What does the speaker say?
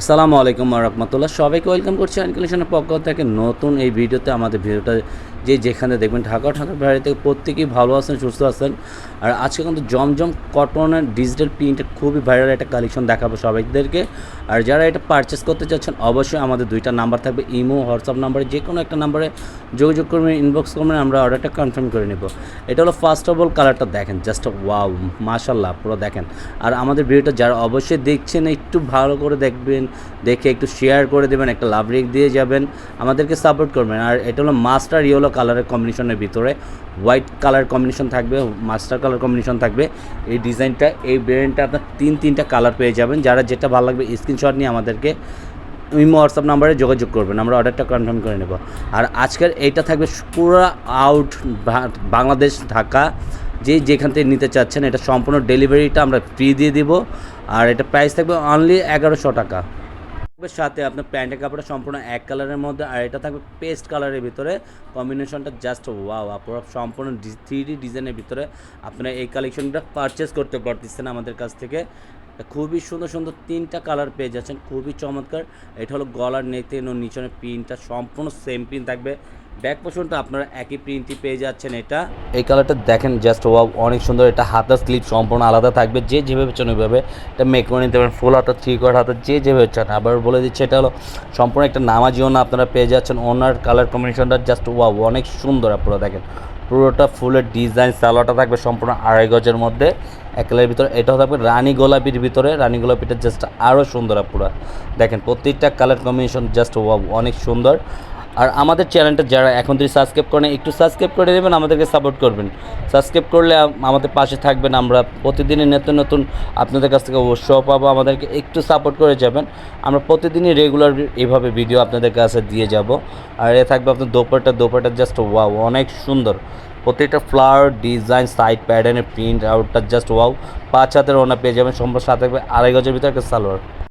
আসসালামু আলাইকুম রহমতুল্লাহ। সবাইকে ওয়েলকাম করছি আনকুলেশনের পক্ষ থেকে। নতুন এই ভিডিওতে আমাদের ভিডিওটা যে যেখানে দেখবেন ঢাকা ঢাকার বাইরে থেকে প্রত্যেকেই ভালো আছেন, সুস্থ আছেন। আর আজকে কিন্তু জমজম কটনের ডিজিটাল প্রিন্টের খুবই ভাইরাল একটা কালেকশন দেখাবো সবাইদেরকে। আর যারা এটা পারচেস করতে চাচ্ছেন, অবশ্যই আমাদের দুইটা নাম্বার থাকবে, ইমো, হোয়াটসঅ্যাপ নাম্বারে যে কোনো একটা নাম্বারে যোগাযোগ করবেন ইনবক্স করবেন, আমরা অর্ডারটা কনফার্ম করে নেব। এটা হলো ফার্স্ট অফ অল কালারটা দেখেন জাস্ট ওয়াও মাশাল্লাহ পুরো দেখেন। আর আমাদের ভিডিওটা যারা অবশ্যই দেখছেন, একটু ভালো করে দেখবেন, দেখে একটু শেয়ার করে দেবেন, একটা লাভ রেক দিয়ে যাবেন, আমাদেরকে সাপোর্ট করবেন। আর এটা হলো মাস্টার ইয়েলো কালারের কম্বিনেশনের ভিতরে। হোয়াইট কালার কম্বিনেশন থাকবে মাস্টার কালার কম্বিনেশন থাকবে। এই ডিজাইনটা এই ব্র্যান্ডটা আপনার তিন, তিনটা কালার পেয়ে যাবেন। যারা যেটা ভালো লাগবে স্ক্রিনশট নিয়ে আমাদেরকে ইমো হোয়াটসঅ্যাপ নাম্বারে যোগাযোগ করবেন। আমরা অর্ডারটা কনফার্ম করে নেব। আর আজকের এইটা থাকবে পুরো আউট বাংলাদেশ, ঢাকা। যে যেখান থেকে নিতে চাচ্ছেন, এটা সম্পূর্ণ ডেলিভারিটা আমরা ফ্রি দিয়ে দিব। আর এটা প্রাইস থাকবে অনলি এগারোশো টাকা। সাথে আপনার প্যান্টের কাপড়টা সম্পূর্ণ এক কালারের মধ্যে, আর এটা থাকবে পেস্ট কালারের ভিতরে। কম্বিনেশনটা জাস্ট ওয়াও, আপনারা সম্পূর্ণ থ্রি ডি ডিজাইনের ভিতরে আপনারা এই কালেকশনটা পারচেস করতে পারতেছেন আমাদের কাছ থেকে। খুবই সুন্দর সুন্দর তিনটা কালার পেয়ে যাচ্ছেন। খুবই চমৎকার। এটা হলো গলার নেতে নিচনের প্রিন্টটা সম্পূর্ণ সেম প্রিন্ট থাকবে। ব্যাক পোর্শনটা আপনারা একই প্রিন্টই পেয়ে যাচ্ছেন এটা। এই কালারটা দেখেন জাস্ট ওয়াও অনেক সুন্দর। এটা হাতার স্লিপ সম্পূর্ণ আলাদা থাকবে, যে যেভাবে চান ওইভাবে এটা মেক করে নিতে পারেন। ফুল হাতা থ্রি কোয়ার হাতা, যে যেভাবে চান। আবার বলে দিচ্ছে, এটা হলো সম্পূর্ণ একটা নামাজিও না আপনারা পেয়ে যাচ্ছেন। ওনার কালার কম্বিনেশনটা জাস্ট ওয়াও অনেক সুন্দর আপনারা দেখেন। পুরোটা ফুলের ডিজাইন, সালোয়ারটা থাকবে সম্পূর্ণ আড়াই গজের মধ্যে। একেলের ভিতরে এটাও থাকবে রানী গোলাপির ভিতরে। রানী গোলাপিটা জাস্ট আরও সুন্দর পুরো। দেখেন, প্রত্যেকটা কালার কম্বিনেশন জাস্ট অনেক সুন্দর। আর আমাদের চ্যানেলটা যারা এখন যদি সাবস্ক্রাইব করেন একটু সাবস্ক্রাইব করে দেবেন আমাদেরকে সাপোর্ট করবেন। সাবস্ক্রাইব করলে আমাদের পাশে থাকবেন আমরা। প্রতিদিনই নতুন নতুন আপনাদের কাছ থেকে উৎসাহ পাবো, আমাদেরকে একটু সাপোর্ট করে যাবেন। আমরা প্রতিদিনই রেগুলার এভাবে ভিডিও আপনাদের কাছে দিয়ে যাব। আর এ থাকবে আপনার দোপারটা দোপারটা জাস্ট ওয়াও অনেক সুন্দর। প্রত্যেকটা ফ্লাওয়ার ডিজাইন সাইড প্যাটার্নের প্রিন্ট আউটটা জাস্ট ওয়াও পাঁচ হাতের ওনা পেয়ে যাবেন, সম্পূর্ণ সাথে থাকবে আড়াই গজের ভিতরে একটা সালোয়ার।